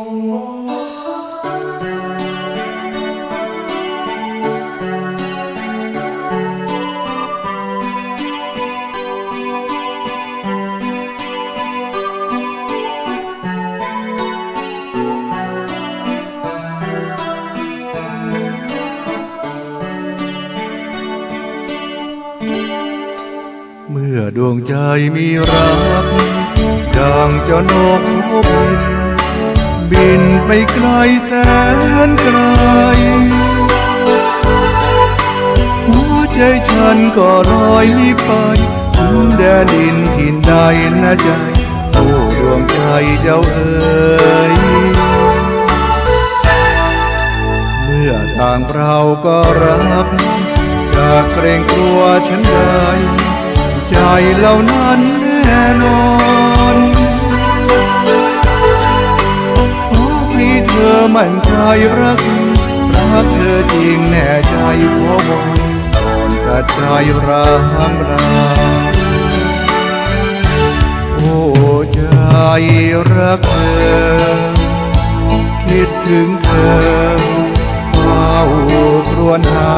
เมื่อดวงใจมีรักดังเจ้านกบิน บินไปไกลแสนไกล หัวใจฉันก็ลอยไปถึงแดนดินถิ่ใดนะใจ โอ้ดวงใจเจ้าเอ๋ยเมื่อต่างเราก็รักจะเกรงกลัวฉันใดใจเหล่านั้นแน่นอน รัก รักเธอจริงแน่ใจขอบอกก่อนตัดใจร้างราโอ้ใจรักเธอ คิดถึงเธอเฝ้าครวญหา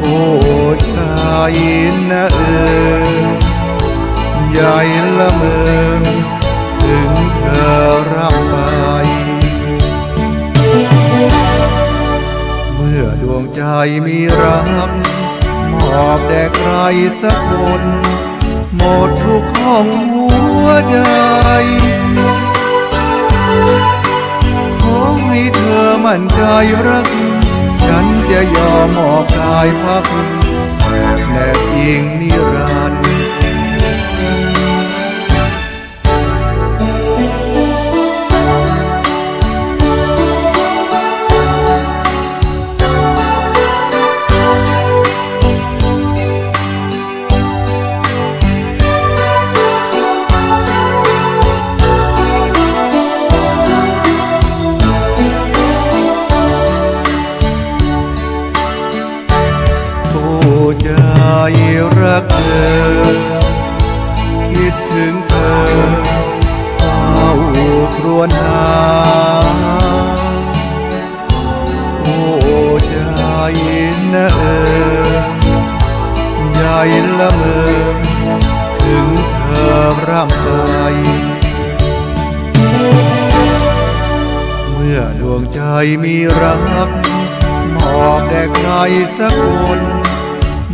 โอ้ใจนะเออใหญ่ละเมิน ถึงเธอรับไป เมื่อดวงใจมีรักมอบแด่ใครสักคน หมดทุกห้องหัวใจขอให้เธอมั่นใจรัก ฉันจะยอมมอบกายพักแบบแนบอิงนิรั อยรักเธอ คิดถึงเธอเฝ้าครวญหาโอ้ใจนะเออใหญ่ละเมอถึงเธอร่ำไปเมื่อดวงใจมีรักมอบแด่ใครสักคน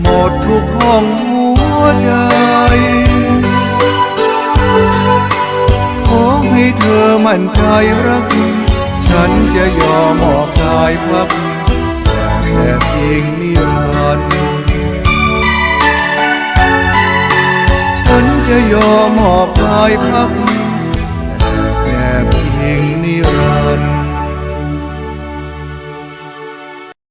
หมดทุกห้องหัวใจ ขอให้เธอมั่นใจรักฉันจะยอมมอบกายพักแบบเพียงนิรันดร์ฉันจะยอมมอบกายพัก